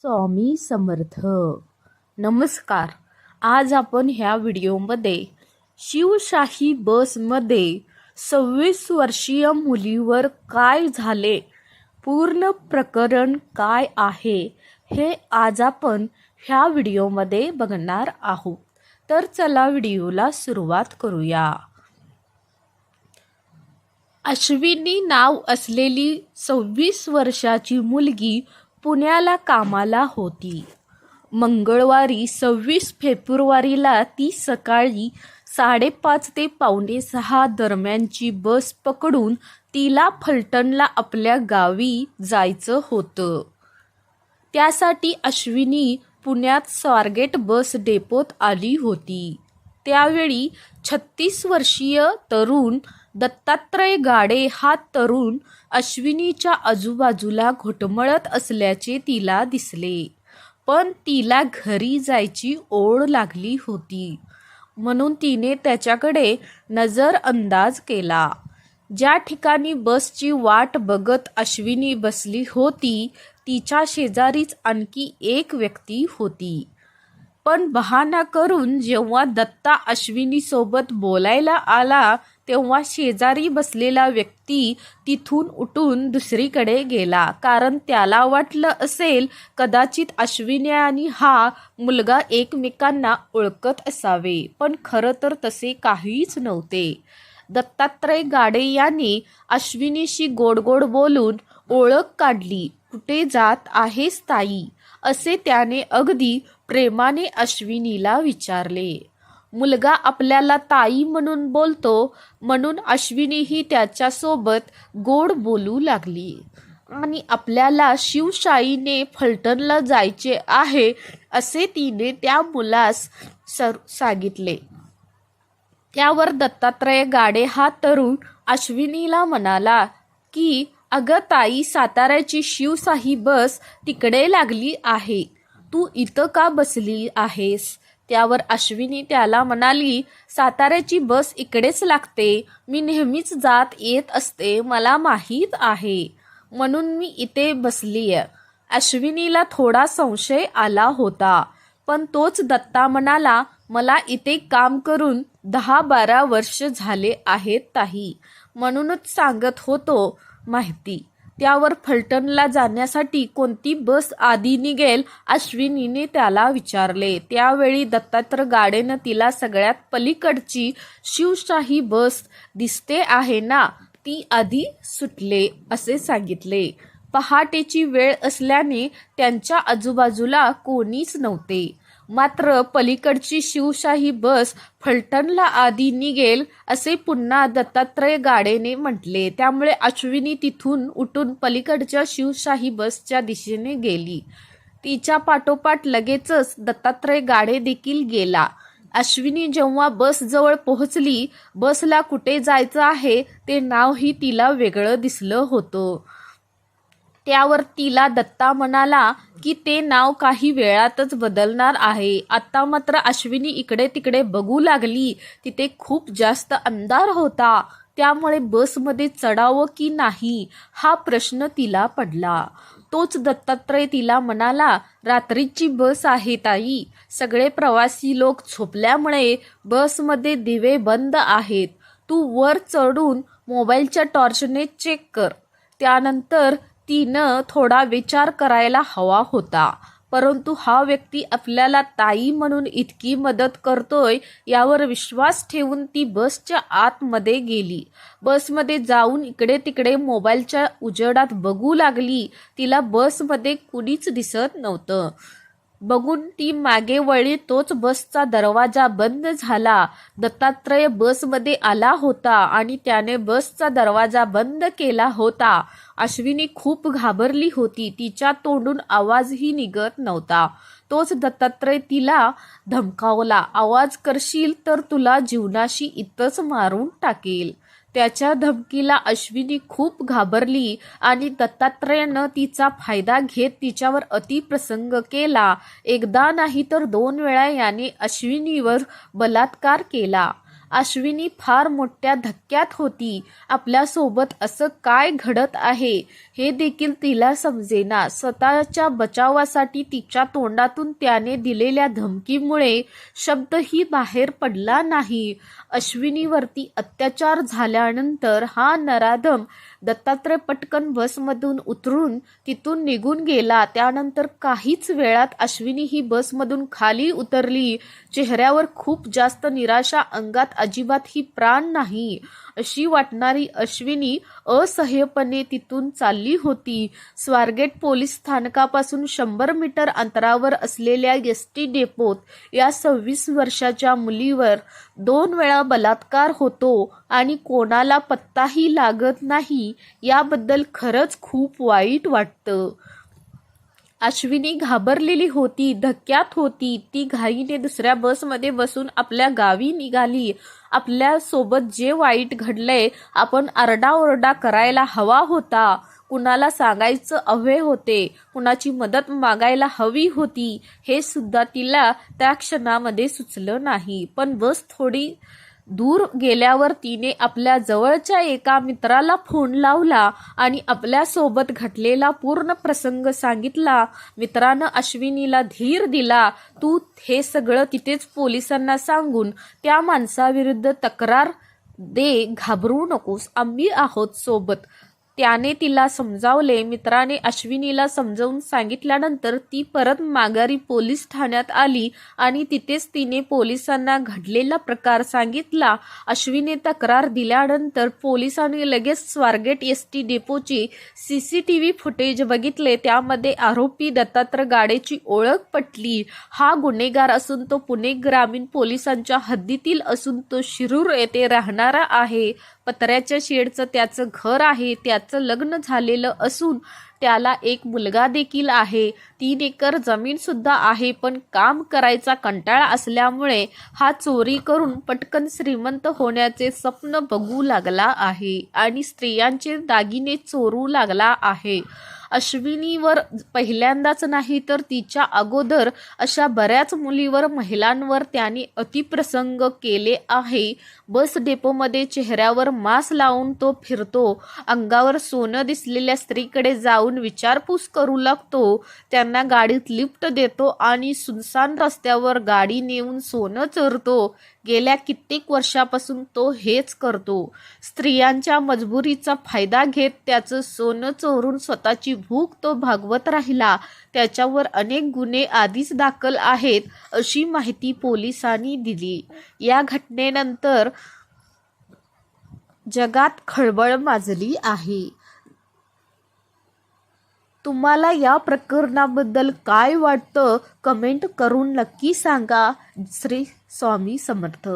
स्वामी समर्थ. नमस्कार. आज आपण ह्या व्हिडिओमध्ये शिवशाही बसमध्ये सव्वीस वर्षीय मुलीवर काय झाले? पूर्ण प्रकरण काय आहे? हे आज आपण ह्या व्हिडिओमध्ये बघणार आहोत. तर चला व्हिडिओला सुरुवात करूया. अश्विनी नाव असलेली सव्वीस वर्षाची मुलगी पुण्याला कामाला होती. मंगळवारी सव्वीस फेब्रुवारीला ती सकाळी साडेपाच ते पावणे सहा दरम्यानची बस पकडून तिला फलटणला आपल्या गावी जायचं होतं. त्यासाठी अश्विनी पुण्यात स्वारगेट बस डेपोत आली होती. त्यावेळी छत्तीस वर्षीय तरुण दत्तात्रय गाडे हा तरुण अश्विनीच्या आजूबाजूला घोटमळत असल्याचे तिला दिसले. पण तिला घरी जायची ओढ लागली होती. म्हणून तिने त्याच्याकडे नजर अंदाज केला. ज्या ठिकाणी बसची वाट बघत अश्विनी बसली होती तिच्या शेजारीच आणखी एक व्यक्ती होती. पण बहाणा करून जेव्हा दत्ता अश्विनीसोबत बोलायला आला तेव्हा शेजारी बसलेला व्यक्ती तिथून उठून दुसरीकडे गेला. कारण त्याला वाटलं असेल कदाचित अश्विनी आणि हा मुलगा एकमेकांना ओळखत असावे. पण खरं तर तसे काहीच नव्हते. दत्तात्रय गाडे यांनी अश्विनीशी गोड गोड बोलून ओळख काढली. कुठे जात आहेस ताई? असे त्याने अगदी प्रेमाने अश्विनीला विचारले. मुलगा आपल्याला ताई म्हणून बोलतो म्हणून अश्विनीही त्याच्यासोबत गोड बोलू लागली. आणि आपल्याला शिवशाहीने फलटणला जायचे आहे असे तिने त्या मुलास सर सांगितले. त्यावर दत्तात्रय गाडे हा तरुण अश्विनीला म्हणाला की अगं ताई साताऱ्याची शिवशाही बस तिकडे लागली आहे. तू इथं का बसली आहेस? त्यावर अश्विनी त्याला म्हणाली साताऱ्याची बस इकडेच लागते. मी नेहमीच जात येत असते. मला माहीत आहे. म्हणून मी इथे बसलीय. अश्विनीला थोडा संशय आला होता पण तोच दत्ता म्हणाला मला इथे काम करून दहा बारा वर्ष झाले आहेत ताही म्हणूनच सांगत होतो माहिती. त्यावर फलटणला जाण्यासाठी कोणती बस आधी निघेल अश्विनीने त्याला विचारले. त्यावेळी दत्तात्र गाडेनं तिला सगळ्यात पलीकडची शिवशाही बस दिसते आहे ना ती आधी सुटले असे सांगितले. पहाटेची वेळ असल्याने त्यांच्या आजूबाजूला कोणीच नव्हते. मात्र पलीकडची शिवशाही बस फलटणला आधी निघेल असे पुन्हा दत्तात्रय गाडेने म्हटले. त्यामुळे अश्विनी तिथून उठून पलीकडच्या शिवशाही बसच्या दिशेने गेली. तिच्या पाठोपाठ लगेचच दत्तात्रय गाडे देखील गेला. अश्विनी जेव्हा बस जवळ पोहोचली बसला कुठे जायचं आहे ते नावही तिला वेगळं दिसलं होतं. त्यावर तिला दत्ता म्हणाला की ते नाव काही वेळातच बदलणार आहे. आता मात्र अश्विनी इकडे तिकडे बघू लागली. तिथे खूप जास्त अंधार होता. त्यामुळे बसमध्ये चढावं की नाही हा प्रश्न तिला पडला. तोच दत्तात्रय तिला म्हणाला रात्रीची बस आहे ताई. सगळे प्रवासी लोक झोपल्यामुळे बसमध्ये दिवे बंद आहेत. तू वर चढून मोबाईलच्या टॉर्चने चेक कर. त्यानंतर तिनं थोडा विचार करायला हवा होता. परंतु हा व्यक्ती आपल्याला ताई म्हणून इतकी मदत करतोय यावर विश्वास ठेवून ती बसच्या आतमध्ये गेली. बसमध्ये जाऊन इकडे तिकडे मोबाईलच्या उजेडात बघू लागली. तिला बसमध्ये कुणीच दिसत नव्हतं. बघून ती मागे वळली तोच बसचा दरवाजा बंद झाला. दत्तात्रय बसमध्ये आला होता आणि त्याने बसचा दरवाजा बंद केला होता. अश्विनी खूप घाबरली होती. तिच्या तोंडून आवाजही निघत नव्हता. तोच दत्तात्रय तिला धमकावला आवाज करशील तर तुला जीवनाशी इतच मारून टाकेल. त्याच्या धमकीला अश्विनी खूप घाबरली आणि दत्तात्रयानं तिचा फायदा घेत तिच्यावर अतिप्रसंग केला. एकदा नाही तर दोन वेळा याने अश्विनीवर बलात्कार केला. अश्विनी फार मोठ्या धक्क्यात होती. आपल्यासोबत असं काय घडत आहे? हे देखील तिला समजेना. स्वतःच्या बचावासाठी तिच्या तोंडातून त्याने दिलेल्या धमकीमुळे शब्दही बाहेर पडला नाही. अश्विनीवरती अत्याचार झाल्यानंतर हा नराधम दत्तात्रय पटकन बसमधून उतरून तिथून निघून गेला. त्यानंतर काहीच वेळात अश्विनी ही बसमधून खाली उतरली. चेहऱ्यावर खूप जास्त निराशा अंगात अजिबात ही प्राण नाही. अशी वाटणारी अश्विनी असह्यपणे तिथून चालली होती. स्वारगेट पोलीस स्थानकापासून शंभर मीटर अंतरावर असलेल्या एस टी डेपोत या सव्वीस वर्षाच्या मुलीवर दोन वेळा बलात्कार होतो आणि कोणाला पत्ताही लागत नाही याबद्दल खरंच खूप वाईट वाटतं. अश्विनी घाबरलेली होती धक्क्यात होती. ती घाईने दुसऱ्या बसमध्ये बसून आपल्या गावी निघाली. आपल्यासोबत जे वाईट घडलंय आपण आरडाओरडा करायला हवा होता. कुणाला सांगायचं हवे होते. कुणाची मदत मागायला हवी होती. हे सुद्धा तिला त्या क्षणामध्ये सुचलं नाही. पण बस थोडी दूर गेल्यावर तिने आपल्या जवळच्या एका मित्राला फोन लावला आणि आपल्यासोबत घडलेला पूर्ण प्रसंग सांगितला. मित्रानं अश्विनीला धीर दिला तू हे सगळं तिथेच पोलिसांना सांगून त्या माणसाविरुद्ध तक्रार दे घाबरू नकोस आम्ही आहोत सोबत. त्याने तिला समजावले. मित्राने अश्विनीला समजावून सांगितल्यानंतर ती परत माघारी पोलीस ठाण्यात आली आणि तिथेच तिने पोलिसांना घडलेला प्रकार सांगितला. अश्विनी तक्रार दिल्यानंतर पोलिसांनी लगेच Swargate S T डेपोची C C T V footage बघितले. त्यामध्ये आरोपी दत्तात्र गाडेची ओळख पटली. हा गुन्हेगार असून तो पुणे ग्रामीण पोलिसांच्या हद्दीतील असून तो शिरूर येथे राहणारा आहे. पत्र्याच्या शेडचं त्याचं घर आहे त्याचं लग्न झालेलं असून त्याला एक मुलगा देखील आहे. तीन एकर जमीन सुद्धा आहे पण काम करायचा कंटाळा असल्यामुळे हा चोरी करून पटकन श्रीमंत होण्याचे स्वप्न बघू लागला आहे आणि स्त्रियांचे दागिने चोरू लागला आहे. अश्विनीवर पहिल्यांदाच नाही तर तिच्या अगोदर अशा बऱ्याच मुलीवर महिलांवर त्याने अतिप्रसंग केले आहे. बस डेपोमध्ये चेहऱ्यावर मास्क लावून तो फिरतो. अंगावर सोनं दिसलेल्या स्त्रीकडे जाऊन विचारपूस करू लागतो. त्यांना गाडीत लिफ्ट देतो आणि सुनसान रस्त्यावर गाडी नेऊन सोनं चोरतो. गेल्या कित्येक वर्षापासून तो हेच करतो. स्त्रियांच्या मजबुरीचा फायदा घेत त्याचं सोनं चोरून स्वतःची भूक तो भागवत राहिला. त्याच्यावर अनेक गुन्हे आधीच दाखल आहेत अशी माहिती पोलिसांनी दिली. या घटनेनंतर जगात खळबळ माजली आहे. तुम्हाला या प्रकरणाबद्दल काय वाटतं कमेंट करून नक्की सांगा. श्री स्वामी समर्थ.